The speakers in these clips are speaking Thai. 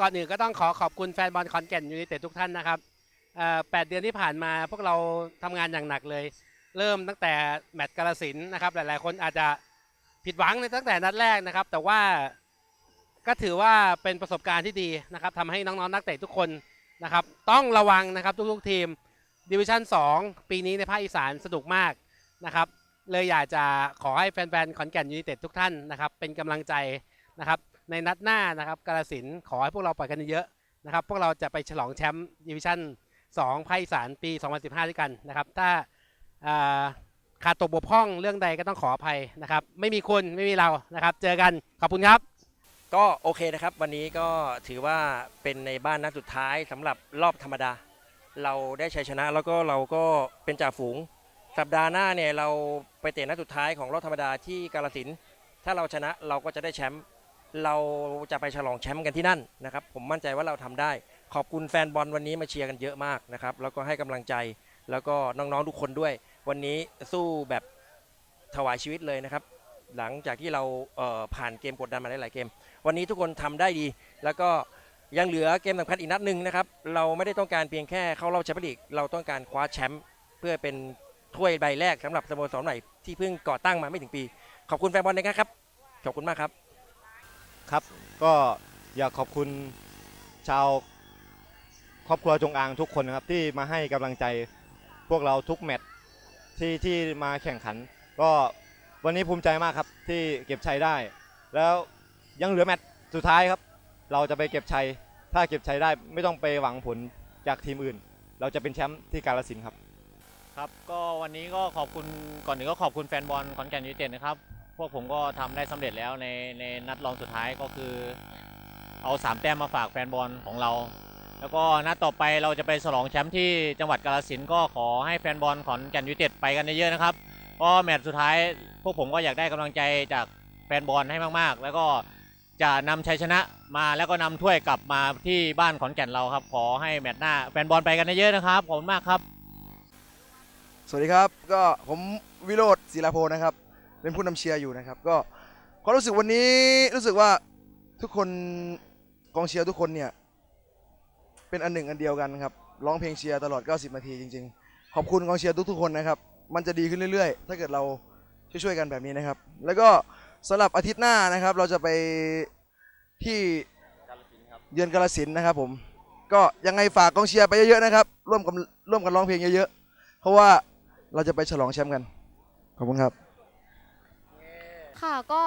ก่อนอื่นก็ต้องขอขอบคุณแฟนบอลขอนแก่นยูไนเต็ดทุกท่านนะครับแปดเดือนที่ผ่านมาพวกเราทำงานอย่างหนักเลย เริ่มตั้งแต่แมตช์กาลสินนะครับ หลายๆ คนอาจจะผิดหวังในตั้งแต่นัดแรกนะครับ แต่ว่าก็ถือว่าเป็นประสบการณ์ที่ดีนะครับทำให้น้องๆนักเตะทุกคนนะครับ ต้องระวังนะครับทุกๆทีมดิวิชั่น2 ปีนี้ในภาคอีสานสนุกมากนะครับ เลยอยากจะขอให้แฟนๆขอนแก่นยูไนเต็ดทุกท่านนะครับ เป็นกำลังใจนะครับ ในนัดหน้านะครับกาลสินขอให้พวกเราไปกันเยอะนะครับ พวกเราจะไปฉลองแชมป์ดิวิชั่น2ภาคอีสานปี 2015 ด้วยกันนะครับ ถ้าขาดตกบกพร่องเรื่องใดก็ต้องขออภัยนะครับ ไม่มีคุณไม่มีเรานะครับ เจอกันขอบคุณครับ ก็โอเคนะครับ วันนี้ก็ถือว่าเป็นในบ้านนัดสุดท้ายสำหรับรอบธรรมดา เราได้ชัยชนะแล้วก็เราก็เป็นจ่าฝูง สัปดาห์หน้าเนี่ยเราไปเตะนัดสุดท้ายของรอบธรรมดาที่กาลสินถ้าเราชนะเราก็จะได้แชมป์ เราจะไปฉลองแชมป์กันที่นั่นนะครับ ผมมั่นใจว่าเราทำได้ ขอบคุณแฟนบอลวันนี้มาเชียร์กันเยอะมากนะครับแล้วก็ให้กำลังใจแล้วก็น้องๆทุกคนด้วย วันนี้สู้แบบถวายชีวิตเลยนะครับ หลังจากที่เราเผ่านเกมกดดันมาหลายๆเกม วันนี้ทุกคนทำได้ดี แล้วก็ยังเหลือเกมสำคัญอีกนัดหนึ่งนะครับ เราไม่ได้ต้องการเพียงแค่เข้ารอบแชมเปี้ยนลีกเราต้องการคว้าแชมป์เพื่อเป็นถ้วยใบแรกสำหรับสโมสรใหม่ที่เพิ่งก่อตั้งมาไม่ถึงปี ขอบคุณแฟนบอลนะครับ ขอบคุณมากครับ ครับ ก็อยากขอบคุณชาวครอบครัวจงอางทุกคนนะครับที่มาให้กำลังใจพวกเราทุกแมตช์ที่ที่มาแข่งขัน ก็วันนี้ภูมิใจมากครับที่เก็บชัยได้ แล้วยังเหลือแมตช์สุดท้ายครับ เราจะไปเก็บชัย ถ้าเก็บชัยได้ไม่ต้องไปหวังผลจากทีมอื่น เราจะเป็นแชมป์ที่กาลสินธุ์ครับ ครับก็วันนี้ก็ขอบคุณก่อนหนึ่งก็ขอบคุณแฟนบอลขอนแก่นยูไนเต็ดนะครับ พวกผมก็ทำได้สำเร็จแล้วในในนัดรองสุดท้ายก็คือ เอาสามแต้มมาฝากแฟนบอลของเรา แล้วก็นัดต่อไปเราจะไปฉลองแชมป์ที่จังหวัดกาฬสินธุ์ก็ขอให้แฟนบอลขอนแก่นยูเต็ดไปกันเยอะๆนะครับเพราะแมตช์สุดท้ายพวกผมก็อยากได้กำลังใจจากแฟนบอลให้มากๆ แล้วก็จะนำชัยชนะมาแล้วก็นำถ้วยกลับมาที่บ้านขอนแก่นเราครับ ขอให้แมตช์หน้าแฟนบอลไปกันเยอะๆนะครับขอบคุณมากครับ สวัสดีครับก็ผมวิโรธศิลาโพนะครับ เป็นผู้นำเชียร์อยู่นะครับ ก็ความรู้สึกวันนี้รู้สึกว่าทุกคนกองเชียร์ทุกคนเนี่ย เป็นอันหนึ่งอันเดียวกันครับร้องเพลงเชียร์ตลอด 90 นาทีจริง ๆ ขอบคุณกองเชียร์ทุกๆคนนะครับ มันจะดีขึ้นเรื่อยๆ ถ้าเกิดเราช่วยๆกันแบบนี้นะครับ แล้วก็สำหรับอาทิตย์หน้านะครับ เราจะไปที่เยือนกาลสินนะครับ ผม ก็ยังไงฝากกองเชียร์ไปเยอะๆนะครับร่วมกันร่วมกันร้องเพลงเยอะๆเพราะว่าเราจะไปฉลองแชมป์กันขอบคุณครับ ค่ะก็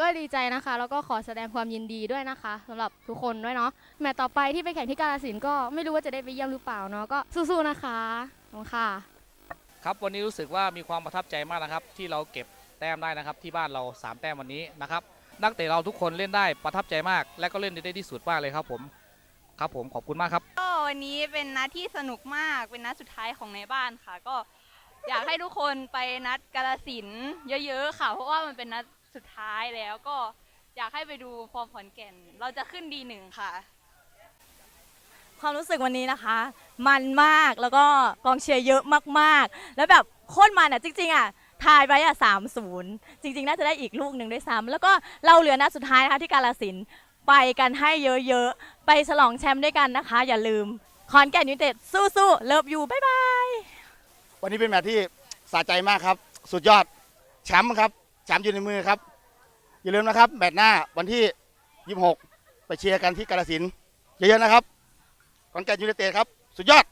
ก็ดีใจนะคะ แล้วก็ขอแสดงความยินดีด้วยนะคะสำหรับทุกคนด้วยเนาะแมตช์ต่อไปที่ไปแข่งที่กาฬสินธุ์ก็ไม่รู้ว่าจะได้ไปเยี่ยมหรือเปล่าเนาะก็สู้ๆนะคะขอบคุณค่ะ ครับวันนี้รู้สึกว่ามีความประทับใจมากนะครับ ที่เราเก็บแต้มได้นะครับ ที่บ้านเรา 3 แต้มวันนี้นะครับ นักเตะเราทุกคนเล่นได้ประทับใจมาก และก็เล่นได้ที่สุดมากเลยครับผมครับผมขอบคุณมากครับ ก็วันนี้เป็นนัดที่สนุกมาก เป็นนัดสุดท้ายของในบ้านค่ะ ก็ อยากให้ทุกคนไปนัดกาลสินเยอะๆค่ะ เพราะว่ามันเป็นนัดสุดท้ายแล้วก็อยากให้ไปดูฟอร์มขอนแก่น เราจะขึ้นดีหนึ่งค่ะ ความรู้สึกวันนี้นะคะ มันมากแล้วก็กองเชียร์เยอะมากๆ แล้วแบบโคตรมันอะจริงๆอะทายไปอะสามศูนย์จริง ๆ น่าจะได้อีกลูกหนึ่งด้วยซ้ำแล้วก็เราเหลือนัดสุดท้ายนะคะที่กาลสินไปกันให้เยอะๆ ไปฉลองแชมป์ด้วยกันนะคะ อย่าลืมคอนแก่นยูเต็ดสู้ๆเลิฟยูบ๊ายบาย วันนี้เป็นแมตช์ที่สะใจมากครับ สุดยอดแชมป์ครับแชมป์อยู่ในมือครับ อย่าลืมนะครับแมตช์หน้าวันที่ 26 ไปเชียร์กันที่กาฬสินธุ์เยอะๆนะครับขอนแก่นยูไนเต็ดครับ สุดยอด